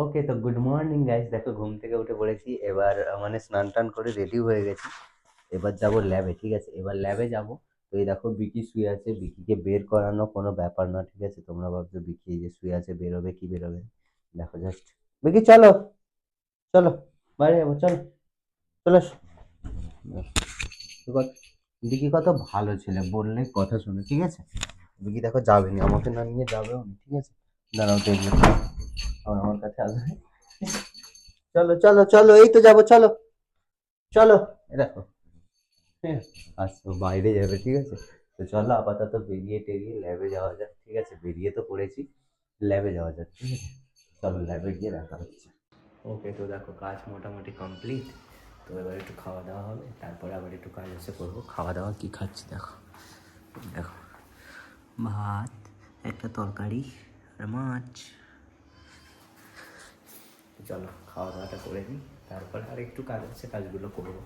ওকে তো good morning guys দেখো, ঘুম থেকে উঠে পড়েছি। এবার মানে স্নান টান করে রেডি হয়ে গেছি। এবার যাব ল্যাবে ঠিক আছে? এবার ল্যাবে যাব। তো এই দেখো, বিকি শুয়ে আছে। বিকিকে বের করানো কোনো ব্যাপার না, ঠিক আছে? তোমরা ভাবছ বিকি যে শুয়ে আছে, বেরোবে কি বেরোবে? দেখো জাস্ট বিকি, চলো! চলো, বাইরে যাব, চলো! চলো বিকি কত ভালো ছেলে, বললে কথা শুনে, ঠিক আছে? বিকি দেখো যাবে না আমাকে না নিয়ে যাবেও ঠিক আছে? দাঁড়াও দেখবে আবার আমার কাছে আসবে। চলো চলো চলো, এই তো যাব, চলো চলো দেখো। আচ্ছা বাইরে যাবে, ঠিক আছে? তো চলো আপাতত বেরিয়ে টেরিয়ে ল্যাবে যাওয়া যাক, ঠিক আছে? বেরিয়ে তো পড়েছি ল্যাবে যাওয়া যাক, ঠিক আছে? চলো ল্যাবে গিয়ে দেখা হচ্ছে। ওকে তো দেখো, কাজ মোটামুটি কমপ্লিট তো এবার একটু খাওয়া দাওয়া হবে, তারপরে আবার একটু কাজ এসে করব। খাওয়া দাওয়া কী খাচ্ছি, দেখো দেখো। ভাত, একটা তরকারি, আর মাছ। চলো খাওয়া দাওয়াটা করে নিই, তারপর আর একটু কাজ আছে, কাজগুলো করব,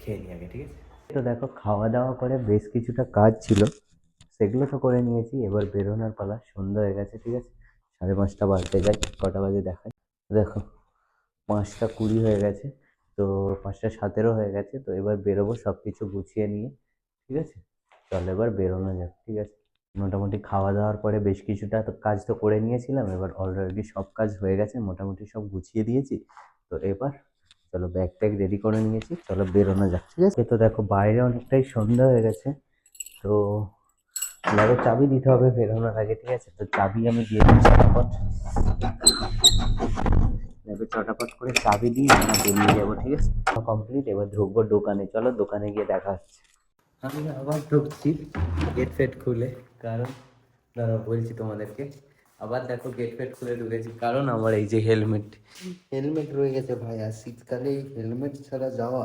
খেয়ে নিই আগে, ঠিক আছে? তো দেখো খাওয়া দাওয়া করে বেশ কিছুটা কাজ ছিল, সেগুলো তো করে নিয়েছি, এবার বেরোনোর পালা সন্ধ্যা হয়ে গেছে, ঠিক আছে? সাড়ে পাঁচটা বাজতে যাই কটা বাজে দেখায় দেখো, পাঁচটা কুড়ি হয়ে গেছে, তো পাঁচটা সতেরো হয়ে গেছে, তো এবার বেরোবো সব কিছু গুছিয়ে নিয়ে, ঠিক আছে? চল এবার বেরোনো যাক, ঠিক আছে? মোটামুটি খাওয়া দাওয়ার পরে বেশ কিছুটা তো কাজ তো করে নিয়েছিলাম, এবার অলরেডি সব কাজ হয়ে গেছে, মোটামুটি সব গুছিয়ে দিয়েছি। তো এবার চলো ব্যাগ ট্যাগ রেডি করে নিয়েছি, চলো বেরোনো যাক, ঠিক আছে? তো দেখো বাইরে অনেকটাই সন্ধ্যা হয়ে গেছে, তো লাগে চাবি দিতে হবে বেরোনোর আগে, ঠিক আছে? তো চাবি আমি দিয়ে দিই চটাপট। এবার চটাপট করে চাবি দিয়ে আমরা বেরিয়ে যাব, ঠিক আছে? কমপ্লিট এবার ঢুকবো দোকানে, চলো দোকানে গিয়ে দেখা হচ্ছে। আমি আবার ঢুকছি গেট ফেট খুলে। কারণ, দাঁড়াও বলছি তোমাদেরকে। আবার দেখো গেট ফেট খুলে ঢুকেছি। কারণ আমার এই যে হেলমেট হেলমেট রয়ে গেছে ভাই, আর শীতকালে এই হেলমেট ছাড়া যাওয়া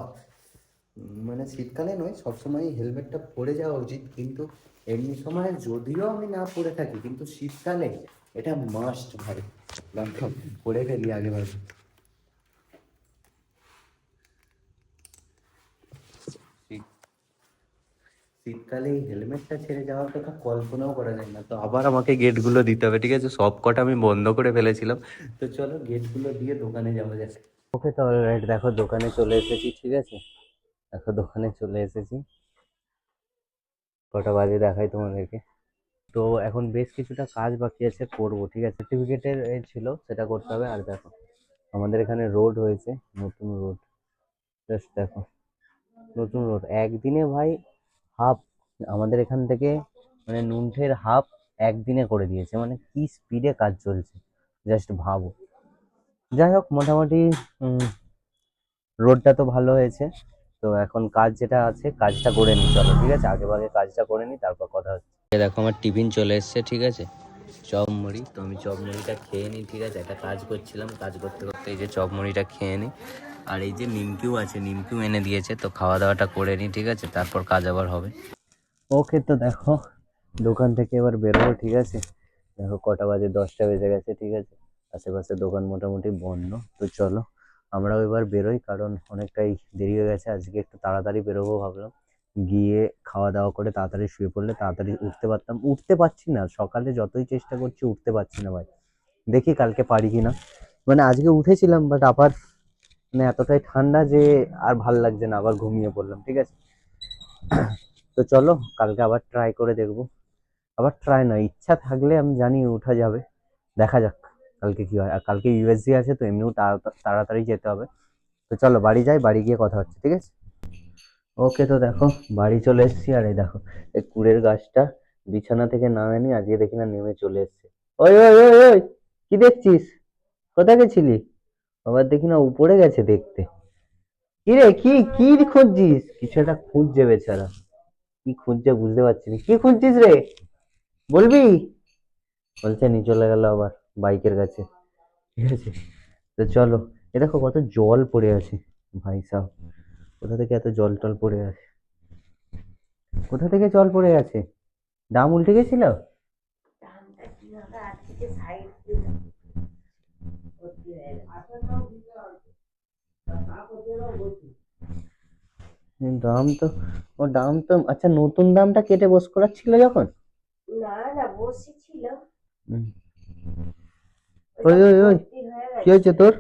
মানে শীতকালে নয় সবসময় হেলমেটটা পরে যাওয়া উচিত। কিন্তু এমনি সময় যদিও আমি না পরে থাকি, কিন্তু শীতকালে এটা মাস্ট ভাই। পরে ফেলি আগে শীতকালে এই হেলমেটটা ছেড়ে যাওয়ার কথা কল্পনাও করা যায় না। তো আবার আমাকে গেটগুলো দিতে হবে ঠিক আছে? সব কটা আমি বন্ধ করে ফেলেছিলাম। তো চলো গেটগুলো দিয়ে দোকানে যাওয়া যাক। ওকে তো অলরাইট দেখো দোকানে চলে এসেছি ঠিক আছে? দেখো দোকানে চলে এসেছি। কটা বাজে দেখাই তোমাদেরকে। তো এখন বেশ কিছুটা কাজ বাকি আছে করব ঠিক আছে? সার্টিফিকেটের ছিল সেটা করতে হবে। আর দেখো আমাদের এখানে রোড হয়েছে নতুন রোড জাস্ট দেখো নতুন রোড একদিনে ভাই হাফ, আমাদের এখান থেকে মানে নুনঠের হাফ একদিনে করে দিয়েছে। মানে কি স্পিডে কাজ চলছে জাস্ট ভাবো। যাই হোক, মোটামুটি রোডটা তো ভালো হয়েছে। তো এখন কাজ যেটা আছে, কাজটা করে নিই, চলো, ঠিক আছে? আগে ভাগে কাজটা করে নিই, তারপর কথা হচ্ছে। দেখো, আমার টিফিন চলে এসছে, ঠিক আছে? চপ মুড়ি, তো আমি চপ মুড়িটা খেয়ে নিই, ঠিক আছে? একটা কাজ করছিলাম, কাজ করতে করতে এই যে চপ মুড়িটা খেয়ে নিই। আর এই যে নিমকিও আছে, নিমকিও এনে দিয়েছে, তো খাওয়া দাওয়াটা করে নিই ঠিক আছে? তারপর কাজ আবার হবে। ওকে, তো দেখো, দোকান থেকে এবার বেরোবো, ঠিক আছে? দেখো, কটা বাজে, দশটা বেজে গেছে, ঠিক আছে? আশেপাশে দোকান মোটামুটি বন্ধ, তো চলো, আমরাও এবার বেরোই, কারণ অনেকটাই দেরি হয়ে গেছে, আজকে একটু তাড়াতাড়ি বেরোবো ভাবলাম। গিয়ে খাওয়া দাওয়া করে তাড়াতাড়ি শুয়ে পড়লে তাড়াতাড়ি উঠতে পারতাম, উঠতে পারছি না, সকালে যতই চেষ্টা করছি, উঠতে পারছি না ভাই। দেখি কালকে পারি কি না মানে আজকে উঠেছিলাম বাট আবার মানে এতটাই ঠান্ডা যে আর ভালো লাগছে না, আবার ঘুমিয়ে পড়লাম, ঠিক আছে? তো চলো, কালকে আবার ট্রাই করে দেখব। আবার ট্রাই নয়, ইচ্ছা থাকলে আমি জানি উঠা যাবে। দেখা যাক কালকে কি হয়। আর কালকে ইউএসজি আছে, তো এমনিও তাড়া- তাড়াতাড়ি যেতে হবে। তো চলো, বাড়ি যাই, বাড়ি গিয়ে কথা হচ্ছে, ঠিক আছে? ওকে, তো দেখো, বাড়ি চলে এসেছি। আর এই দেখো, এই কুড়ের গাছটা বিছানা থেকে নামেনি আজকে দেখি না, নেমে চলে এসছে। ওই ওই ওই ওই, কি দেখছিস? কোথায় গেছিলি? আবার দেখি না, উপরে গেছে দেখতে। কি রে কি কি খুঁজছিস? কিছু একটা খুঁজছে বেচারা। কি খুঁজছে বুঝতে পারছি না। কি খুঁজছিস রে? বলবি? বলছে নি চলে গেল আবার বাইকের কাছে। ঠিক আছে? তো চলো। এ দেখো কত জল পড়ে আছে। ভাই সাহ কোথা থেকে এত জল টল পড়ে আছে? কোথা থেকে জল পড়ে আছে? দাম উল্টে গেছিল ডাম তো ও দাম তো আচ্ছা নতুন দামটা কেটে বস করাচ্ছিল যখন? না না বসেছিল। হুম। ওই ওই ওই কি হয়েছে তোর?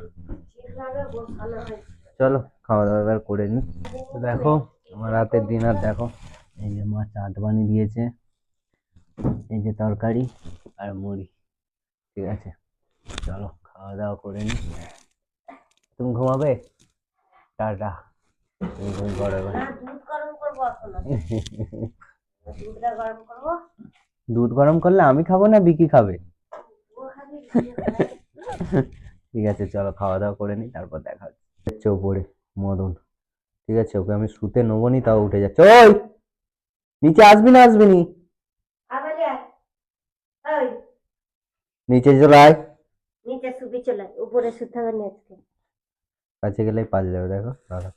চলো খাওয়া দাওয়া এবার করে নি। দেখো আমার রাতের ডিনার দেখো। এই যে মা চাট বানিয়ে দিয়েছে এই যে তরকারি আর মুড়ি ঠিক আছে। চলো খাওয়া দাওয়া করে নি। তুমি ঘুমাবে? টাটা। তুমি ঘুম করো না। দুধ গরম করব এখন। দুধটা গরম করব। দুধ গরম করলে আমি খাব না বিকি খাবে। ঠিক আছে চলো খাওয়া দাওয়া করে নি তারপর দেখা হচ্ছে। ওপরে মদন। ঠিক আছে ওকে আমি শুতে নেব নি তাও উঠে যাচ্ছে। ওই! নিচে আসবি না আসবি নি? নিচে চলে আয়। নিচে শুবি চলে উপরে শুতে হবে না আজকে। কাছে গেলেই পাল যাবে দেখো। দাঁড়া।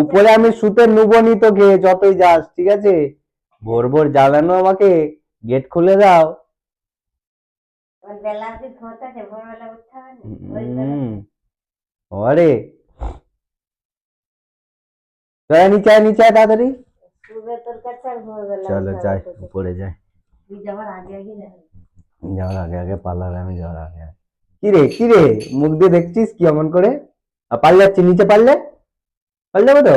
উপরে আমি শুতে নেব নি তোকে যতই যাস ঠিক আছে? ভোর ভোর জ্বালানো আমাকে গেট খুলে দাও। ওরে। চল নিচে আয় নিচে আয় তাড়াতাড়ি। আর চলো যাই উপরে যাই। যাওয়ার আগে আগে পার্লারে আমি যাওয়ার আগে আগে। কি রে কি রে? মুখ দিয়ে দেখছিস কি এমন করে? যাচ্ছি নিচে পারলে পাল যাব তো?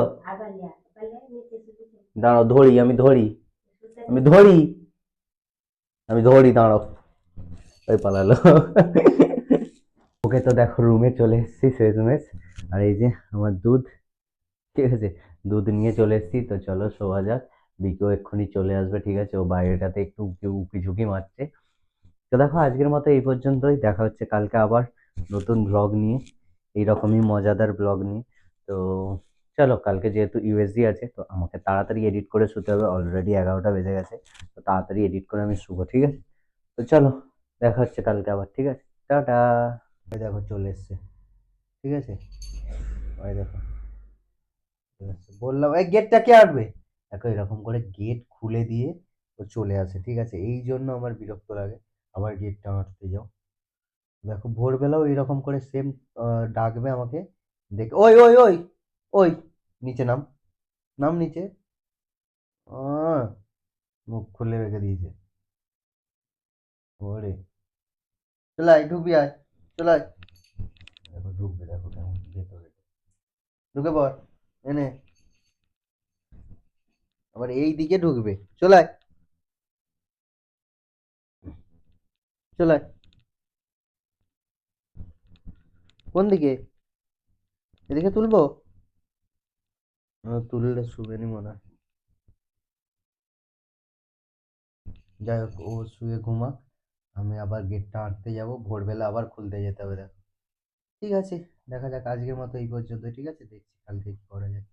দাঁড়াও ধরি আমি ধরি। আমি ধরি? আমি ধরি দাঁড়াও। ওই পালালো। ওকে তো দেখো রুমে চলে এসেছি শেষমেশ। আর এই যে আমার দুধ ঠিক আছে? দুধ নিয়ে চলে এসেছি তো চলো শোয়া যাক। বিকেও এক্ষুনি চলে আসবে ঠিক আছে? ও বাইরেটাতে একটু উকি উকি ঝুঁকি মারছে। তো দেখো আজকের মতো এই পর্যন্তই। দেখা হচ্ছে কালকে আবার নতুন ব্লগ নিয়ে। এইরকমই মজাদার ব্লগ নিয়ে। তো চলো, কালকে যেহেতু ইউএসডি আছে, তো আমাকে তাড়াতাড়ি এডিট করে শুতে হবে। অলরেডি এগারোটা বেজে গেছে, তো তাড়াতাড়ি এডিট করে আমি শুবো, ঠিক আছে? তো চলো, দেখা হচ্ছে কালকে আবার, ঠিক আছে? টাটা। ওই দেখো, চলে এসছে, ঠিক আছে? ওই দেখো। বললাম, এই গেটটা কে আটবে? দেখো, এরকম করে গেট খুলে দিয়ে ও চলে আসে, ঠিক আছে? এই জন্য আমার বিরক্ত লাগে। আবার গেটটা আটতে যাও। দেখো ভোরবেলাও এরকম করে সেম ডাকবে আমাকে দেখে, ওই ওই ওই ওই, নিচে নাম নাম নিচে মুখ খুলে রেখে দিয়েছে। ওরে চলাই ঢুকবি আয় চলাই দেখো, ঢুকবে, দেখো কেমন ভেতরে। ঢুকে পর এনে। আবার এই দিকে ঢুকবে চলাই চলাই কোন দিকে? এদিকে তুলবো? তুললে শুবে নি মনে হয়। যাই হোক, ও শুয়ে ঘুমা আমি আবার গেটটা আঁটতে যাব। ভোরবেলা আবার খুলতে যেতে হবে, দেখো। ঠিক আছে, দেখা যাক আজকের মতো এই পর্যন্ত ঠিক আছে, দেখছি, কালকে কি করা যায়